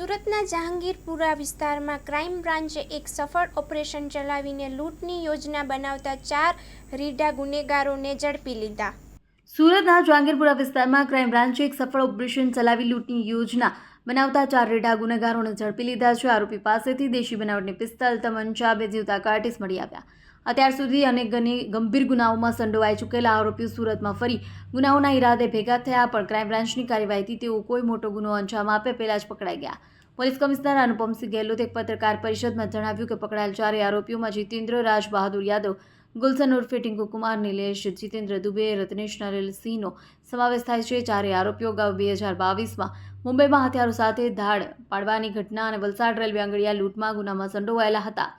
સુરતના જહાંગીરપુરા વિસ્તારમાં ક્રાઇમ બ્રાન્ચે એક સફળ ઓપરેશન ચલાવીને લૂંટની યોજના બનાવતા ચાર રીઢા ગુનેગારોને ઝડપી લીધા. સુરતના જહાંગીરપુરા વિસ્તારમાં ક્રાઇમ બ્રાન્ચે એક સફળ ઓપરેશન ચલાવી લૂંટની યોજના બનાવતા ચાર રેઢા ગુનેગારોને ઝડપી લીધા છે. આરોપી પાસેથી દેશી બનાવટની પિસ્તલ તમંચા બે જીવતા કાર્ટિસ મળી આવ્યા. અત્યાર સુધી અનેક ગંભીર ગુનાઓમાં સંડોવાઈ ચૂકેલા આરોપીઓ સુરતમાં ફરી ગુનાઓના ઈરાદે ભેગા થયા, પણ ક્રાઇમ બ્રાન્ચની કાર્યવાહીથી તેઓ કોઈ મોટો ગુનો અંજામ આપે પહેલાં જ પકડાઈ ગયા. પોલીસ કમિશનર અનુપમસિંહ ગેહલોતે એક પત્રકાર પરિષદમાં જણાવ્યું કે પકડાયેલ ચારેય આરોપીઓમાં જીતેન્દ્ર રાજ બહાદુર યાદવ, ગુલશન ઉર્ફે ટિંકુ કુમાર, નિલેશ, જીતેન્દ્ર દુબે, રત્નેશ નરેલ સિંહનો સમાવેશ થાય છે. ચારેય આરોપીઓ અગાઉ બે હજાર બાવીસમાં મુંબઈમાં હથિયારો સાથે ધાડ પાડવાની ઘટના અને વલસાડ રેલવે આંગળીયા લૂંટમાં ગુનામાં સંડોવાયેલા હતા.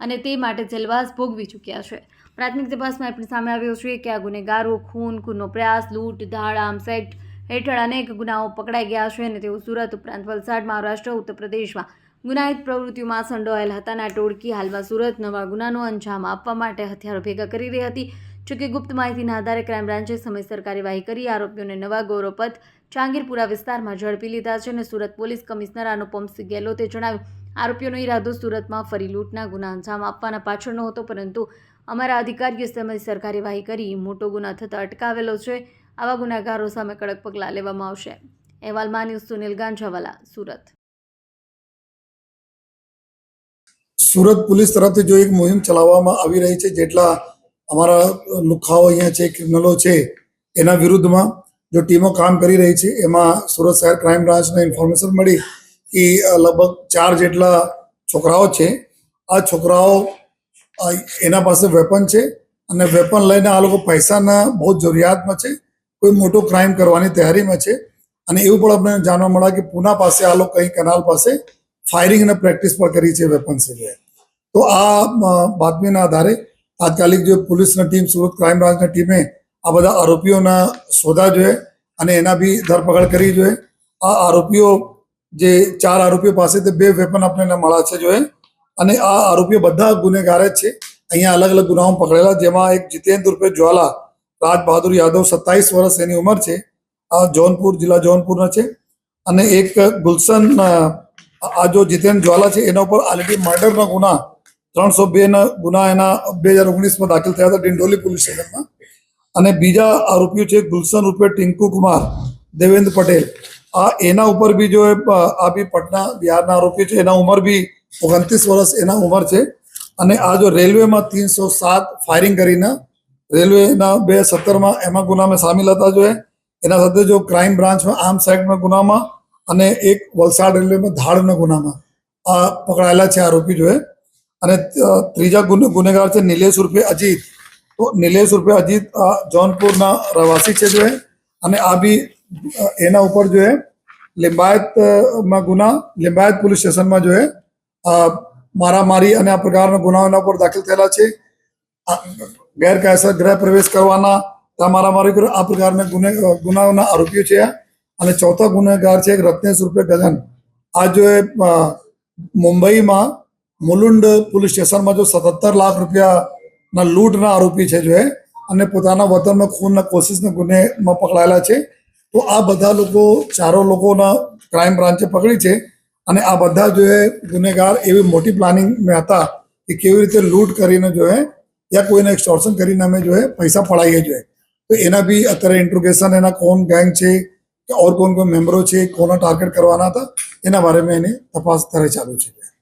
અને તે માટે જેલવાસ ભોગવી ચૂક્યા છે. પ્રાથમિક તપાસમાં એ પણ સામે આવ્યો છે કે આ ગુનેગારો ખૂન, ખૂનનો પ્રયાસ, લૂંટ ધાડ આર્મ્સ એક્ટ હેઠળ અનેક ગુનાઓ પકડાઈ ગયા છે અને તેઓ સુરત ઉપરાંત વલસાડ, મહારાષ્ટ્ર ઉત્તર પ્રદેશમાં ગુનાહિત પ્રવૃત્તિઓમાં સંડોવાયેલ હતાના ટોળકી હાલમાં સુરત નવા ગુનાનો અંજામ આપવા માટે હથિયારો ભેગા કરી રહી હતી. જોકે ગુપ્ત માહિતીના આધારે ક્રાઇમ બ્રાન્ચે સમયસર કાર્યવાહી કરી આરોપીઓને નવા ગૌરવપથ, ચાંગીરપુરા વિસ્તારમાં ઝડપી લીધા છે અને સુરત પોલીસ કમિશનર અનુપમસિંહ ગેહલોતે જણાવ્યું આરોપીઓનો ઈરાદો સુરતમાં ફરી લૂંટના ગુના અંજામ આપવાના પાછળ હતો પરંતુ અમારા અધિકારીઓ સમયસર કાર્યવાહી કરી મોટો ગુના થતાં અટકાવેલો છે. આવા ગુનાગારો સામે કડક પગલાં લેવામાં આવશે. અહેવાલમાં ન્યૂઝ સુનિલ ગાંજાવાલા, સુરત. સુરત પોલીસ તરફથી જો એક મુહિમ ચલાવવામાં આવી રહી છે, જેટલા અમારા લુખાઓ અહીંયા છે, ક્રિમિનલો છે, એના વિરુદ્ધમાં જો ટીમો કામ કરી રહી છે, એમાં સુરત શહેર ક્રાઇમ બ્રાન્ચને ઇન્ફોર્મેશન મળી કે લગભગ ચાર જેટલા છોકરાઓ છે. આ છોકરાઓ એના પાસે વેપન છે અને વેપન લઈને આ લોકો પૈસાના બહુ જરૂરિયાતમાં છે. કોઈ મોટો ક્રાઇમ કરવાની તૈયારીમાં છે. અને એવું પણ અમને જાણવા મળ્યા કે પુના પાસે આ લોકો કંઈ કેનાલ પાસે ફાયરિંગ અને પ્રેક્ટિસ પણ કરી છે વેપન સિવાય તો આ બાતમીના આધારે તાત્કાલિક જે પોલીસની ટીમ, સુરત ક્રાઇમ બ્રાન્ચની ટીમે આ બધા આરોપીઓના શોધા જોઈએ અને એના બી ધરપકડ કરી જોઈએ આ આરોપીઓ જે ચાર આરોપીઓ પાસેથી બે વેપન આપણને મળ્યા છે જોઈએ અને આ આરોપીઓ બધા ગુનેગાર જ છે. અહીંયા અલગ અલગ ગુનાઓ પકડેલા, જેમાં એક જીતેન્દ્ર રૂપે જ્વાલા, રાજ બહાદુર યાદવ સત્તાવીસ વર્ષ એની ઉંમર છે. આ જૌનપુર, જિલ્લા જૌનપુરના છે. અને એક ગુલશન આ જો જીતેન્દ્ર જ્વાલા છે, એના ઉપર ઓલરેડી મર્ડરના ગુના, ત્રણસો બેના ગુના એના બે હજાર ઓગણીસમાં દાખલ થયા હતા ડિંડોલી પોલીસ સ્ટેશનમાં. અને બીજા આરોપીઓ છે ગુલશન રૂપે ટિંકુ કુમાર, દેવેન્દ્ર પટેલ. આ એના ઉપર બી જો આ બી પટના બિહારના આરોપી છે, એના ઉંમર બી ઓગણત્રીસ વર્ષ એના ઉંમર છે. અને આ જો રેલવેમાં ત્રણસો સાત ફાયરિંગ કરીને રેલવેના બે સત્તરમાં એમાં ગુનામાં સામેલ હતા જો એના સાથે જો ક્રાઇમ બ્રાન્ચમાં આર્મ્સ સાઇડના ગુનામાં અને એક વલસાડ રેલવેમાં ધાડના ગુનામાં આ પકડાયેલા છે આરોપી જોએ અને ત્રીજા ગુને- ગુનેગાર છે નિલેશ ઉર્ફે અજીત. તો નિલેશ ઉર્ફે અજીત જૌનપુરના રહેવાસી છે જોએ અને આ બી એના ઉપર જો એ લિંબાયતમાં ગુના, લિંબાયત પોલીસ સ્ટેશનમાં જો આ મારામારી અને આ પ્રકારના ગુનાઓના ઉપર દાખલ થયેલા છે. ગેરકાયદેસર ગૃહ પ્રવેશ કરવાના, ત્યાં મારામારી આ પ્રકારના ગુને, ગુનાઓના આરોપીઓ છે. અને ચોથો ગુનેગાર છે રત્નેશ રૂપે ગગન આ જો મુંબઈમાં મુલુંડ પોલીસ સ્ટેશનમાં જો સતર લાખ રૂપિયાના લૂંટના આરોપી છે જો અને પોતાના વતનમાં ખૂનના કોશિશના ગુનેમાં પકડાયેલા છે. તો આ બધા લોકો, ચારો લોકોના ક્રાઇમ બ્રાન્ચે પકડી છે અને આ બધા જો ગુનેગાર એવી મોટી પ્લાનિંગમાં હતા કે કેવી રીતે લૂંટ કરીને જો યા કોઈને એક્સટોર્શન કરીને અમે જો પૈસા પડાવીએ જોઈએ તો એના બી અત્યારે ઇન્ટ્રોગેશન એના કોણ ગેંગ છે, કે ઓર કોણ કોણ મેમ્બરો છે, કોના ટાર્ગેટ કરવાના હતા, એના બારે મેં એની તપાસ અત્યારે ચાલુ છે.